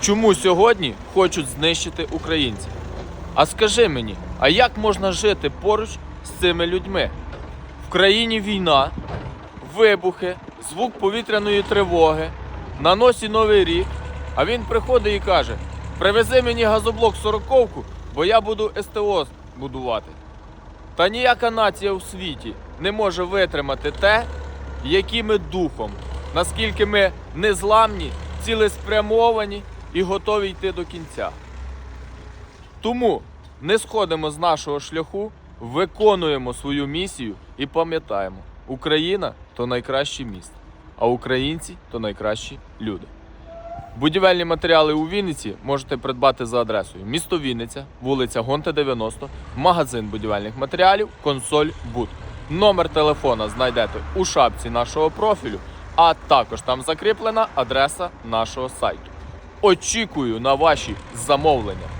Чому сьогодні хочуть знищити українців? А скажи мені, а як можна жити поруч з цими людьми? В країні війна, вибухи, звук повітряної тривоги, на носі новий рік. А він приходить і каже: привези мені газоблок сороковку, бо я буду СТО будувати. Та ніяка нація у світі не може витримати те, які ми духом, наскільки ми незламні, цілеспрямовані і готові йти до кінця. Тому не сходимо з нашого шляху, виконуємо свою місію і пам'ятаємо, Україна то найкраще місто, а українці то найкращі люди. Будівельні матеріали у Вінниці можете придбати за адресою місто Вінниця, вулиця Гонта 90, магазин будівельних матеріалів, консоль Буд. Номер телефона знайдете у шапці нашого профілю, а також там закріплена адреса нашого сайту. Очікую на ваші замовлення.